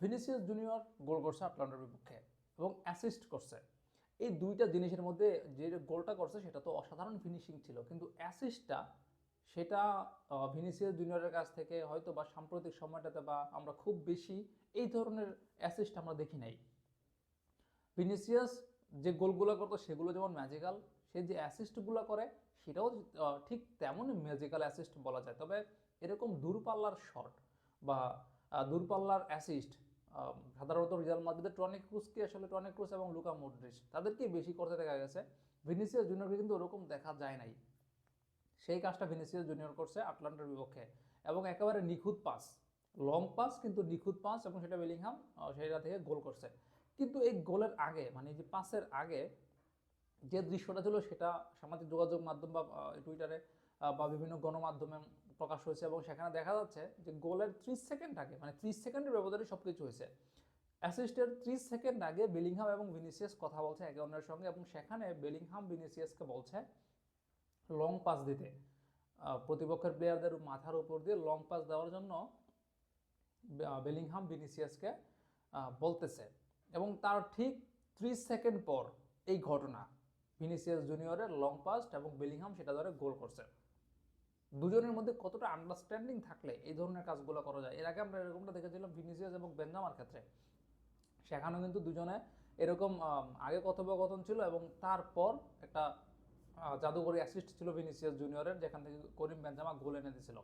Vinicius junior গোল করছে আটলান্টার বিপক্ষে এবং অ্যাসিস্ট করছে। এই দুইটা জিনিসের মধ্যে যে গোলটা করছে সেটা তো অসাধারণ ফিনিশিং ছিল, কিন্তু অ্যাসিস্টটা সেটা ভিনিসিয়াস জুনিয়রের কাছ থেকে হয়তো বা সাম্প্রতিক সময়টাতে বা আমরা খুব বেশি এই ধরনের অ্যাসিস্ট আমরা দেখি নাই। ভিনিসিয়াস যে গোলগুলো করতো সেগুলো যেমন ম্যাজিক্যাল সে যে অ্যাসিস্টগুলো করে সেটাও ঠিক তেমনই ম্যাজিক্যাল অ্যাসিস্ট বলা যায়। তবে এরকম দূরপাল্লার শট বা দূরপাল্লার অ্যাসিস্ট সাধারণত রিয়াল মাদ্রিদের টনিক ক্রুজকে আসলে টনিক ক্রুজ এবং লুকা মডরিচ তাদেরকেই বেশি করতে দেখা গেছে। ভিনিসিয়াস জুনিয়রকে কিন্তু ওরকম দেখা যায় নাই। সেই কাজটা ভিনিসিয়াস জুনিয়র করছে আটলান্টার বিপক্ষে। এবং একেবারে নিখুঁত পাস। লং পাস কিন্তু নিখুঁত পাস এবং সেটা বেলিংহাম সেটা থেকে গোল করছে। কিন্তু এই গোলের আগে মানে যে পাসের আগে যে দৃশ্যটা ছিল সেটা সামাজিক যোগাযোগ মাধ্যম বা টুইটারে বা বিভিন্ন গণমাধ্যমে প্রকাশ হয়েছে এবং সেখানে দেখা যাচ্ছে যে গোলের ত্রিশ সেকেন্ড আগে মানে ত্রিশ সেকেন্ডের ব্যবধানে সব কিছু হয়েছে। অ্যাসিস্টের ত্রিশ সেকেন্ড আগে বেলিংহাম এবং ভিনিসিয়াস কথা বলছে একে অন্যের সঙ্গে এবং সেখানে বেলিংহাম ভিনিসিয়াসকে বলছে, লং পাস দিতে। প্রতিপক্ষের প্লেয়ারদের মাথার উপর দিয়ে লং পাস দেওয়ার জন্য বেলিংহাম ভিনিসিয়াসকে বলতেছে। এবং তার ঠিক ত্রিশ সেকেন্ড পর এই ঘটনা, ভিনিসিয়াস জুনিয়রের লং পাস এবং বেলিংহাম সেটা ধরে গোল করছে। দুজনের মধ্যে কতটা আন্ডারস্ট্যান্ডিং থাকলে এই ধরনের কাজগুলো করা যায়? এর আগে আমরা এরকমটা দেখেছিলাম ভিনিসিয়াস এবং বেঞ্জামার ক্ষেত্রে। সেখানেও কিন্তু দুজনে এরকম আগে কথোপকথন ছিল এবং তারপর একটা আহ, জাদুকরি অ্যাসিস্ট ছিল ভিনিসিয়াস জুনিয়রের যেখান থেকে করিম বেঞ্জামা গোল এনে দিয়েছিল।